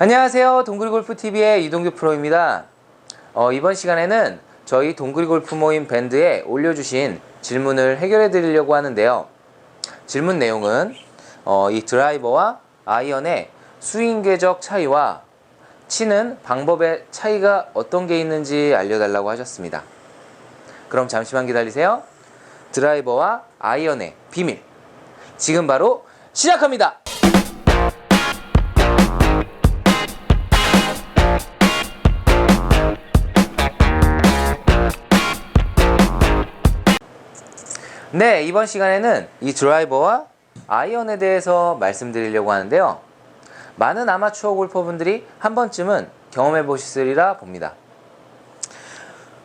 안녕하세요. 동그리골프TV의 이동규 프로입니다. 어, 이번 시간에는 저희 동그리골프 모임 밴드에 올려주신 질문을 해결해 드리려고 하는데요. 질문 내용은 어, 이 드라이버와 아이언의 스윙 궤적 차이와 치는 방법의 차이가 어떤 게 있는지 알려달라고 하셨습니다. 그럼 잠시만 기다리세요. 드라이버와 아이언의 비밀. 지금 바로 시작합니다. 네, 이번 시간에는 이 드라이버와 아이언에 대해서 말씀드리려고 하는데요. 많은 아마추어 골퍼분들이 한 번쯤은 경험해 보시리라 봅니다.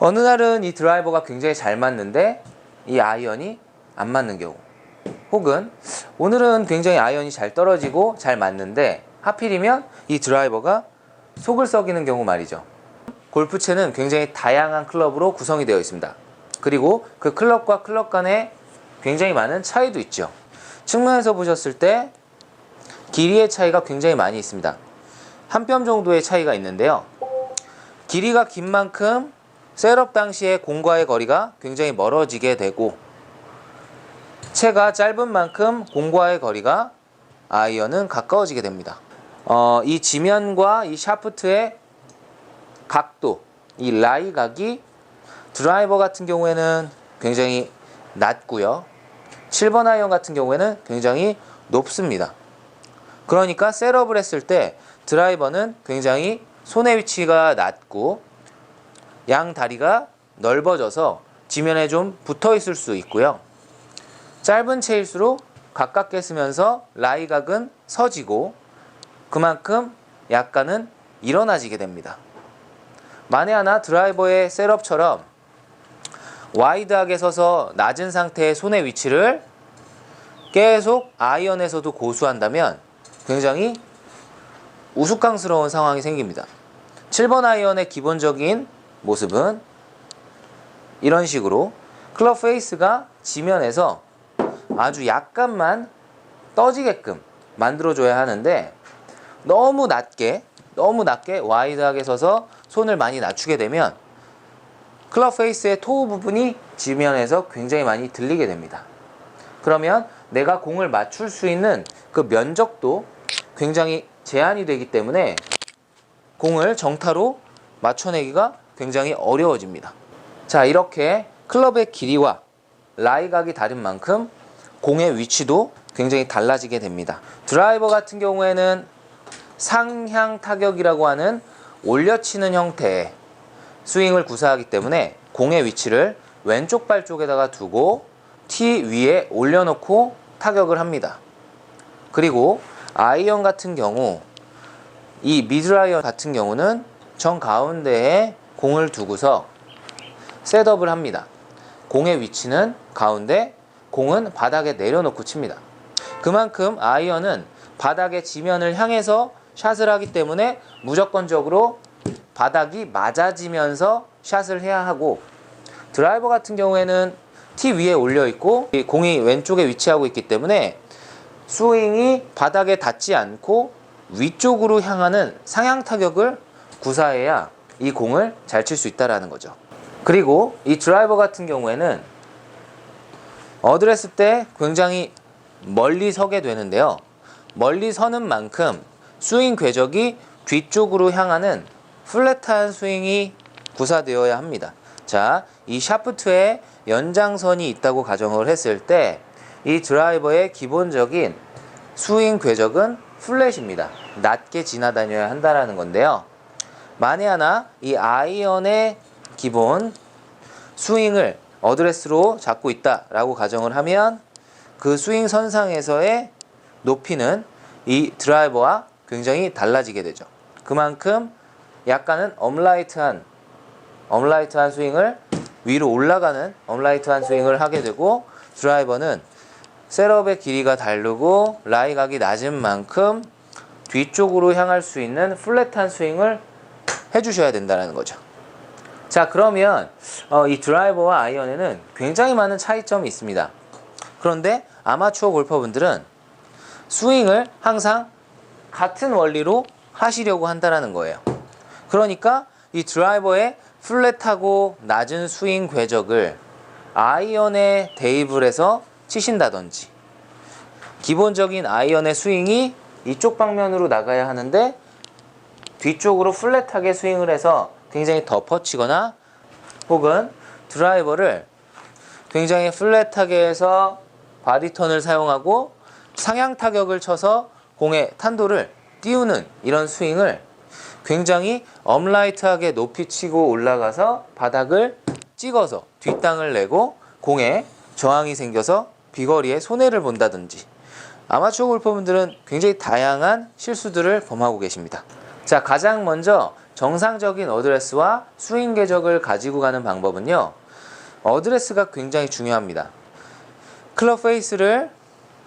어느 날은 이 드라이버가 굉장히 잘 맞는데 이 아이언이 안 맞는 경우. 혹은 오늘은 굉장히 아이언이 잘 떨어지고 잘 맞는데 하필이면 이 드라이버가 속을 썩이는 경우 말이죠. 골프채는 굉장히 다양한 클럽으로 구성이 되어 있습니다. 그리고 그 클럽과 클럽 간에 굉장히 많은 차이도 있죠. 측면에서 보셨을 때 길이의 차이가 굉장히 많이 있습니다. 한 뼘 정도의 차이가 있는데요. 길이가 긴 만큼 셋업 당시에 공과의 거리가 굉장히 멀어지게 되고 채가 짧은 만큼 공과의 거리가 아이언은 가까워지게 됩니다. 어, 이 지면과 이 샤프트의 각도, 이 라이 각이 드라이버 같은 경우에는 굉장히 낮고요. 7번 아이언 같은 경우에는 굉장히 높습니다. 그러니까 셋업을 했을 때 드라이버는 굉장히 손의 위치가 낮고 양 다리가 넓어져서 지면에 좀 붙어 있을 수 있고요. 짧은 채일수록 가깝게 쓰면서 라이각은 서지고 그만큼 약간은 일어나지게 됩니다. 만에 하나 드라이버의 셋업처럼 와이드하게 서서 낮은 상태의 손의 위치를 계속 아이언에서도 고수한다면 굉장히 우스꽝스러운 상황이 생깁니다. 7번 아이언의 기본적인 모습은 이런 식으로 클럽 페이스가 지면에서 아주 약간만 떠지게끔 만들어줘야 하는데 너무 낮게 너무 낮게 와이드하게 서서 손을 많이 낮추게 되면 클럽 페이스의 토우 부분이 지면에서 굉장히 많이 들리게 됩니다. 그러면 내가 공을 맞출 수 있는 그 면적도 굉장히 제한이 되기 때문에 공을 정타로 맞춰내기가 굉장히 어려워집니다. 자, 이렇게 클럽의 길이와 라이각이 다른 만큼 공의 위치도 굉장히 달라지게 됩니다. 드라이버 같은 경우에는 상향 타격이라고 하는 올려치는 형태의 스윙을 구사하기 때문에 공의 위치를 왼쪽 발 쪽에다가 두고 티 위에 올려놓고 타격을 합니다. 그리고 아이언 같은 경우 이 미드라이언 같은 경우는 정 가운데에 공을 두고서 셋업을 합니다. 공의 위치는 가운데, 공은 바닥에 내려놓고 칩니다. 그만큼 아이언은 바닥의 지면을 향해서 샷을 하기 때문에 무조건적으로 바닥이 맞아지면서 샷을 해야 하고 드라이버 같은 경우에는 티 위에 올려 있고 이 공이 왼쪽에 위치하고 있기 때문에 스윙이 바닥에 닿지 않고 위쪽으로 향하는 상향 타격을 구사해야 이 공을 잘 칠 수 있다라는 거죠. 그리고 이 드라이버 같은 경우에는 어드레스 때 굉장히 멀리 서게 되는데요. 멀리 서는 만큼 스윙 궤적이 뒤쪽으로 향하는 플랫한 스윙이 구사되어야 합니다. 자, 이 샤프트에 연장선이 있다고 가정을 했을 때 이 드라이버의 기본적인 스윙 궤적은 플랫입니다. 낮게 지나다녀야 한다라는 건데요. 만에 하나 이 아이언의 기본 스윙을 어드레스로 잡고 있다라고 가정을 하면 그 스윙 선상에서의 높이는 이 드라이버와 굉장히 달라지게 되죠. 그만큼 약간은 업라이트한 업라이트한 스윙을 위로 올라가는 업라이트한 스윙을 하게 되고 드라이버는 셋업의 길이가 다르고 라이 각이 낮은 만큼 뒤쪽으로 향할 수 있는 플랫한 스윙을 해주셔야 된다는 거죠. 자 그러면 어, 이 드라이버와 아이언에는 굉장히 많은 차이점이 있습니다. 그런데 아마추어 골퍼분들은 스윙을 항상 같은 원리로 하시려고 한다라는 거예요. 그러니까 이 드라이버의 플랫하고 낮은 스윙 궤적을 아이언에 대입을 해서 치신다든지 기본적인 아이언의 스윙이 이쪽 방면으로 나가야 하는데 뒤쪽으로 플랫하게 스윙을 해서 굉장히 덮어치거나 혹은 드라이버를 굉장히 플랫하게 해서 바디턴을 사용하고 상향 타격을 쳐서 공의 탄도를 띄우는 이런 스윙을 굉장히 업라이트하게 높이 치고 올라가서 바닥을 찍어서 뒷땅을 내고 공에 저항이 생겨서 비거리에 손해를 본다든지 아마추어 골퍼분들은 굉장히 다양한 실수들을 범하고 계십니다. 자, 가장 먼저 정상적인 어드레스와 스윙 궤적을 가지고 가는 방법은요. 어드레스가 굉장히 중요합니다. 클럽 페이스를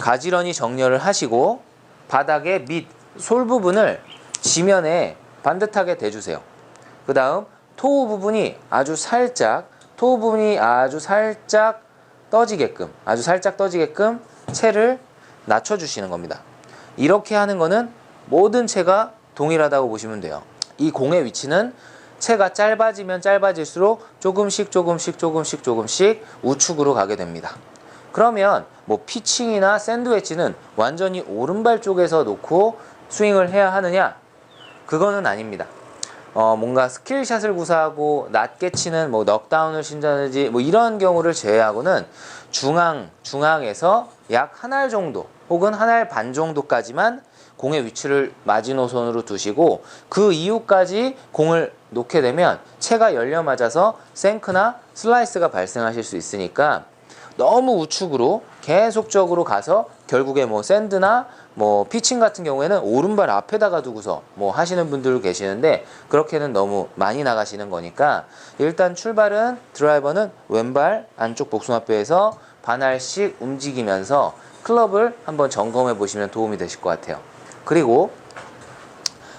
가지런히 정렬을 하시고 바닥의 밑, 솔 부분을 지면에 반듯하게 대주세요. 그 다음 토우 부분이 아주 살짝, 토우 부분이 아주 살짝 떠지게끔, 아주 살짝 떠지게끔 채를 낮춰주시는 겁니다. 이렇게 하는 거는 모든 채가 동일하다고 보시면 돼요. 이 공의 위치는 채가 짧아지면 짧아질수록 조금씩 조금씩 조금씩 조금씩 우측으로 가게 됩니다. 그러면 뭐 피칭이나 샌드웨치는 완전히 오른발 쪽에서 놓고 스윙을 해야 하느냐? 그거는 아닙니다. 어, 뭔가 스킬샷을 구사하고 낮게 치는 뭐 넉다운을 신다든지 뭐 이런 경우를 제외하고는 중앙, 중앙에서 약 한 알 정도 혹은 한 알 반 정도까지만 공의 위치를 마지노선으로 두시고 그 이후까지 공을 놓게 되면 채가 열려 맞아서 생크나 슬라이스가 발생하실 수 있으니까 너무 우측으로 계속적으로 가서 결국에 뭐 샌드나 뭐 피칭 같은 경우에는 오른발 앞에다가 두고서 뭐 하시는 분들 계시는데 그렇게는 너무 많이 나가시는 거니까 일단 출발은 드라이버는 왼발 안쪽 복숭아뼈에서 반알씩 움직이면서 클럽을 한번 점검해 보시면 도움이 되실 것 같아요. 그리고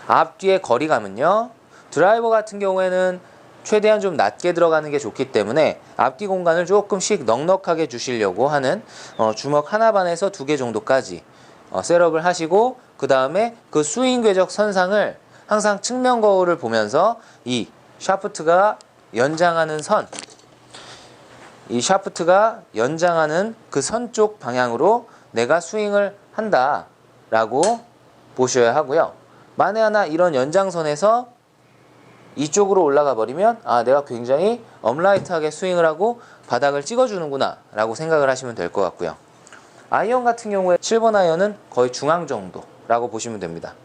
앞뒤의 거리감은요. 드라이버 같은 경우에는 최대한 좀 낮게 들어가는 게 좋기 때문에 앞뒤 공간을 조금씩 넉넉하게 주시려고 하는 어, 주먹 하나 반에서 두 개 정도까지 어, 셋업을 하시고 그 다음에 그 스윙 궤적 선상을 항상 측면 거울을 보면서 이 샤프트가 연장하는 선, 이 샤프트가 연장하는 그 선 쪽 방향으로 내가 스윙을 한다라고 보셔야 하고요. 만에 하나 이런 연장선에서 이쪽으로 올라가 버리면 아 내가 굉장히 업라이트하게 스윙을 하고 바닥을 찍어주는구나 라고 생각을 하시면 될 것 같고요. 아이언 같은 경우에 7번 아이언은 거의 중앙 정도라고 보시면 됩니다.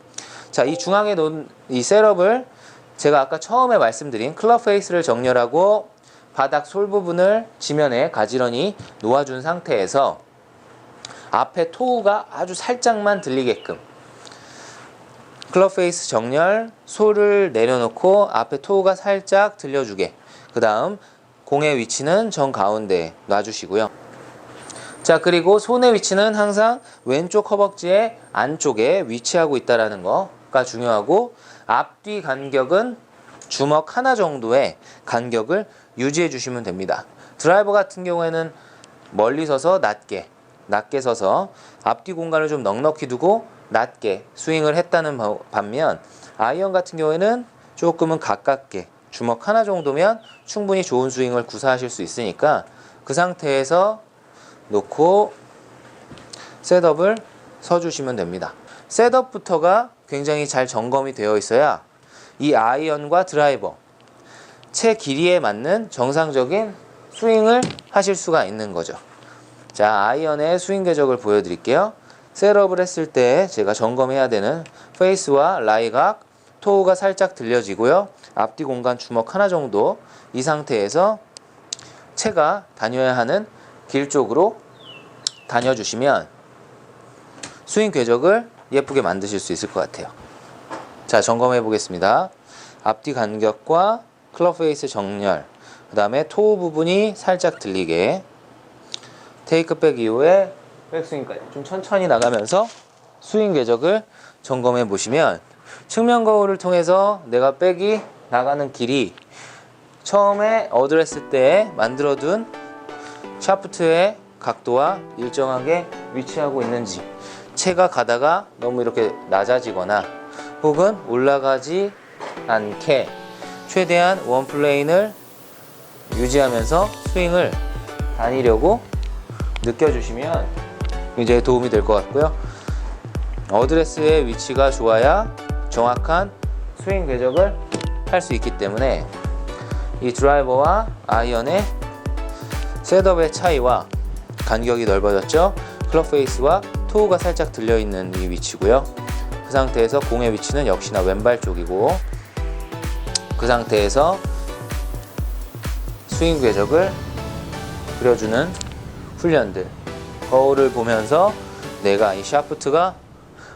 자, 이 중앙에 놓은 이 셋업을 제가 아까 처음에 말씀드린 클럽 페이스를 정렬하고 바닥 솔 부분을 지면에 가지런히 놓아준 상태에서 앞에 토우가 아주 살짝만 들리게끔 클럽 페이스 정렬, 솔을 내려놓고 앞에 토우가 살짝 들려주게. 그 다음 공의 위치는 정 가운데 놔주시고요. 자 그리고 손의 위치는 항상 왼쪽 허벅지의 안쪽에 위치하고 있다라는 거가 중요하고 앞뒤 간격은 주먹 하나 정도의 간격을 유지해 주시면 됩니다. 드라이버 같은 경우에는 멀리 서서 낮게 낮게 서서 앞뒤 공간을 좀 넉넉히 두고 낮게 스윙을 했다는 바- 반면 아이언 같은 경우에는 조금은 가깝게 주먹 하나 정도면 충분히 좋은 스윙을 구사하실 수 있으니까 그 상태에서 놓고 셋업을 서주시면 됩니다. 셋업부터가 굉장히 잘 점검이 되어 있어야 이 아이언과 드라이버 채 길이에 맞는 정상적인 스윙을 하실 수가 있는 거죠. 자, 아이언의 스윙 궤적을 보여드릴게요. 셋업을 했을 때 제가 점검해야 되는 페이스와 라이각, 토우가 살짝 들려지고요. 앞뒤 공간 주먹 하나 정도 이 상태에서 채가 다녀야 하는 길 쪽으로 다녀주시면 스윙 궤적을 예쁘게 만드실 수 있을 것 같아요. 자, 점검해 보겠습니다. 앞뒤 간격과 클럽 페이스 정렬, 그 다음에 토우 부분이 살짝 들리게 테이크백 이후에 백스윙까지 좀 천천히 나가면서 스윙 궤적을 점검해 보시면 측면 거울을 통해서 내가 백이 나가는 길이 처음에 어드레스 때 만들어둔 샤프트의 각도와 일정하게 위치하고 있는지 채가 가다가 너무 이렇게 낮아지거나 혹은 올라가지 않게 최대한 원 플레인을 유지하면서 스윙을 다니려고 느껴주시면 굉장히 도움이 될 것 같고요. 어드레스의 위치가 좋아야 정확한 스윙 궤적을 할 수 있기 때문에 이 드라이버와 아이언의 셋업의 차이와 간격이 넓어졌죠. 클럽 페이스와 토우가 살짝 들려 있는 이 위치고요. 그 상태에서 공의 위치는 역시나 왼발 쪽이고 그 상태에서 스윙 궤적을 그려주는 훈련들 거울을 보면서 내가 이 샤프트가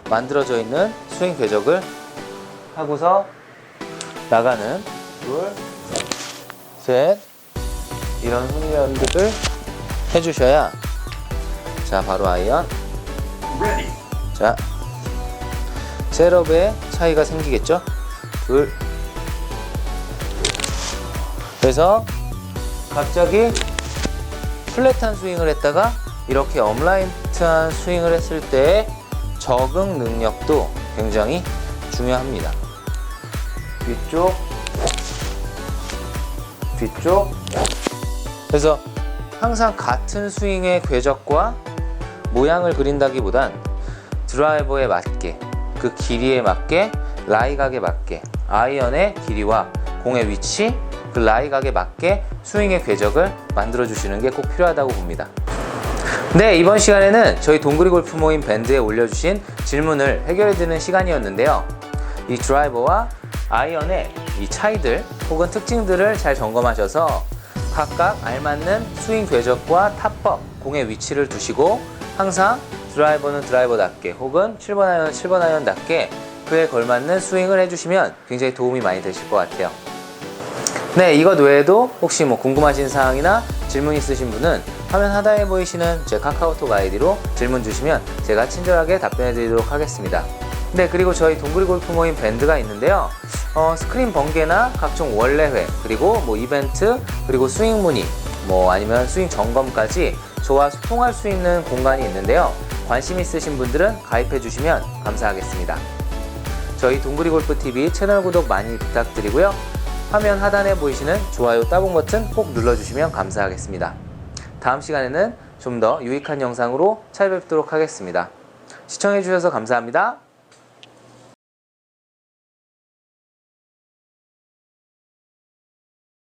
만들어져 있는 스윙 궤적을 하고서 나가는 둘, 셋 이런 훈련들을 해주셔야 자 바로 아이언. 자 셋업의 차이가 생기겠죠? 둘. 그래서 갑자기 플랫한 스윙을 했다가 이렇게 업라이트한 스윙을 했을 때의 적응 능력도 굉장히 중요합니다. 뒤쪽, 뒤쪽. 그래서 항상 같은 스윙의 궤적과 모양을 그린다기보단 드라이버에 맞게 그 길이에 맞게 라이각에 맞게 아이언의 길이와 공의 위치 그 라이각에 맞게 스윙의 궤적을 만들어 주시는 게 꼭 필요하다고 봅니다. 네, 이번 시간에는 저희 동그리 골프 모임 밴드에 올려주신 질문을 해결해 드리는 시간이었는데요. 이 드라이버와 아이언의 이 차이들 혹은 특징들을 잘 점검하셔서 각각 알맞는 스윙 궤적과 탑법, 공의 위치를 두시고 항상 드라이버는 드라이버답게 혹은 7번 아이언은 7번 아이언답게 그에 걸맞는 스윙을 해주시면 굉장히 도움이 많이 되실 것 같아요. 네, 이것 외에도 혹시 뭐 궁금하신 사항이나 질문 있으신 분은 화면 하단에 보이시는 제 카카오톡 아이디로 질문 주시면 제가 친절하게 답변해 드리도록 하겠습니다. 네, 그리고 저희 동그리 골프 모임 밴드가 있는데요. 어, 스크린 번개나 각종 원래회, 그리고 뭐 이벤트, 그리고 스윙 문의, 뭐 아니면 스윙 점검까지 저와 소통할 수 있는 공간이 있는데요. 관심 있으신 분들은 가입해 주시면 감사하겠습니다. 저희 동그리 골프 TV 채널 구독 많이 부탁드리고요. 화면 하단에 보이시는 좋아요 따봉 버튼 꼭 눌러주시면 감사하겠습니다. 다음 시간에는 좀 더 유익한 영상으로 찾아뵙도록 하겠습니다. 시청해주셔서 감사합니다.